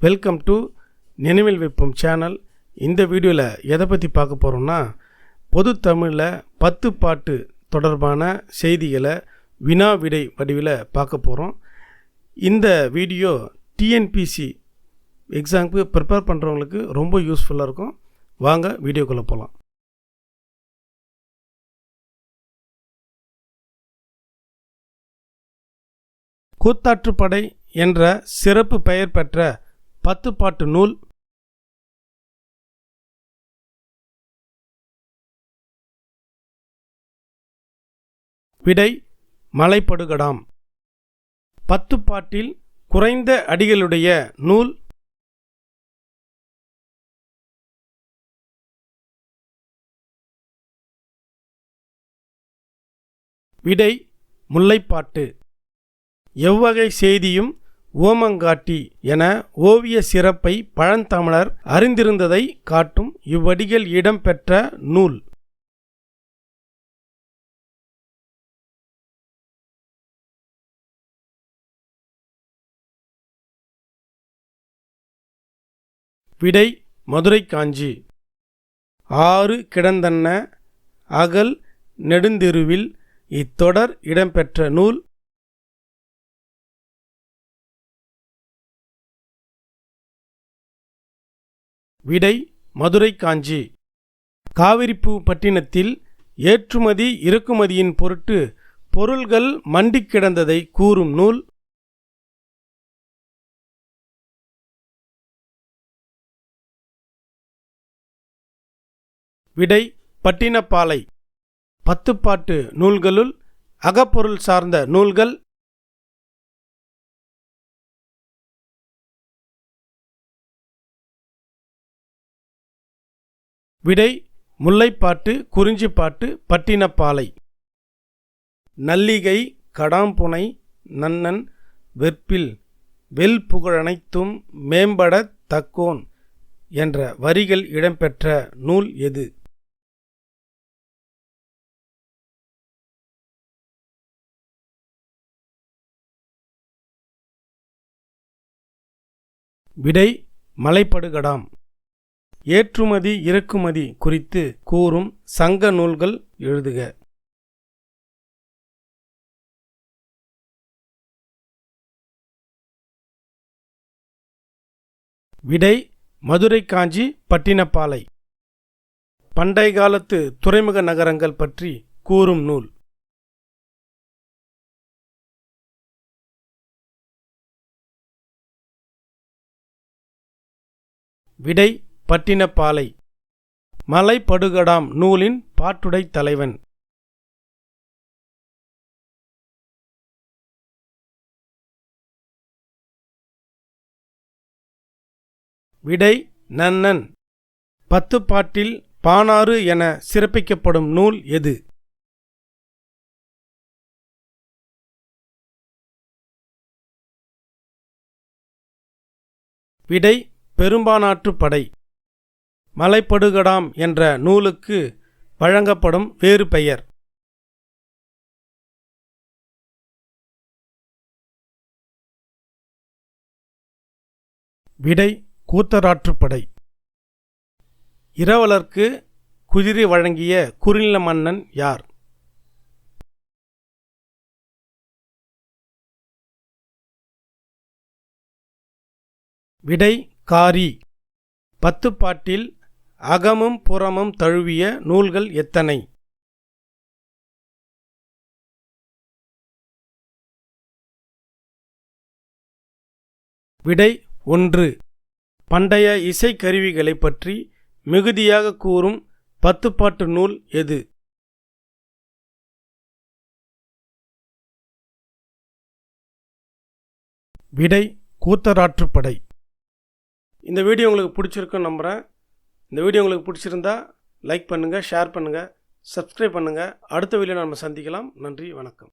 Welcome to நினைவில் வைப்போம் channel இந்த வீடியோவில் எதை பற்றி பார்க்க போகிறோம்னா பொது தமிழில் பத்து பாட்டு தொடர்பான செய்திகளை வினா விடை வடிவில் பார்க்க போகிறோம் இந்த வீடியோ டிஎன்பிசி எக்ஸாமுக்கு ப்ரிப்பேர் பண்ணுறவங்களுக்கு ரொம்ப யூஸ்ஃபுல்லாக இருக்கும். வாங்க வீடியோக்குள்ளே போகலாம் கூத்தாற்றுப்படை என்ற சிறப்பு பெயர் பெற்ற பத்து பாட்டு நூல். விடை மலைப்படுகடாம். பத்து பாட்டில் குறைந்த அடிகளுடைய நூல். விடை முல்லைப்பாட்டு. எவ்வகை செய்தியும் ஓமங்காட்டி என ஓவிய சிறப்பை பழந்தமிழர் அறிந்திருந்ததை காட்டும் இவ்வடிகள் இடம்பெற்ற நூல். விடை மதுரை காஞ்சி ஆறு கிடந்தன்ன அகல் நெடுந்தெருவில் இத்தொடர் இடம்பெற்ற நூல் விடை மதுரை காஞ்சி. காவிரிப்பூ பட்டினத்தில் ஏற்றுமதி இறக்குமதியின் பொருட்டு பொருள்கள் மண்டிக் கிடந்ததை கூறும் நூல் விடை பட்டினப்பாலை. பத்துப்பாட்டு நூல்களுள் அகப்பொருள் சார்ந்த நூல்கள் விடை முல்லைப்பாட்டு குறிஞ்சிப்பாட்டு பட்டினப்பாலை. நல்லிகை கடாம்புனை நன்னன் வெற்பில் வெல் புகழனைத்தும் மேம்படத் தக்கோன் என்ற வரிகள் இடம்பெற்ற நூல் எது? விடை மலைப்படுகடாம். ஏற்றுமதி இறக்குமதி குறித்து கூறும் சங்க நூல்கள் எழுதுக. விடை மதுரை காஞ்சி பட்டினப்பாலை. பண்டை காலத்து துறைமுக நகரங்கள் பற்றி கூறும் நூல். விடை பட்டினப்பாலை. மலைப்படுகடாம் நூலின் பாட்டுடை தலைவன். விடை நன்னன். பத்து பாட்டில் பானாறு என சிறப்பிக்கப்படும் நூல் எது? விடை பெரும்பானாற்று படை. மலைப்படுகடாம் என்ற நூலுக்கு வழங்கப்படும் வேறு பெயர். விடை கூத்தராற்றுப்படை. இரவலர்க்கு குதிரை வழங்கிய குறுநில மன்னன் யார்? விடை காரி. பத்துப்பாட்டில் அகமும் புறமும் தழுவிய நூல்கள் எத்தனை? விடை ஒன்று. பண்டைய இசைக்கருவிகளைப் பற்றி மிகுதியாக கூறும் பத்துப்பாட்டு நூல் எது? விடை கூத்தராற்றுப்படை. இந்த வீடியோ உங்களுக்கு பிடிச்சிருக்குன்னு நம்புகிறேன் இந்த வீடியோ உங்களுக்கு பிடிச்சிருந்தா லைக் பண்ணுங்கள் ஷேர் பண்ணுங்கள் சப்ஸ்கிரைப் பண்ணுங்கள் அடுத்த வீடியோ நம்ம சந்திக்கலாம். நன்றி வணக்கம்.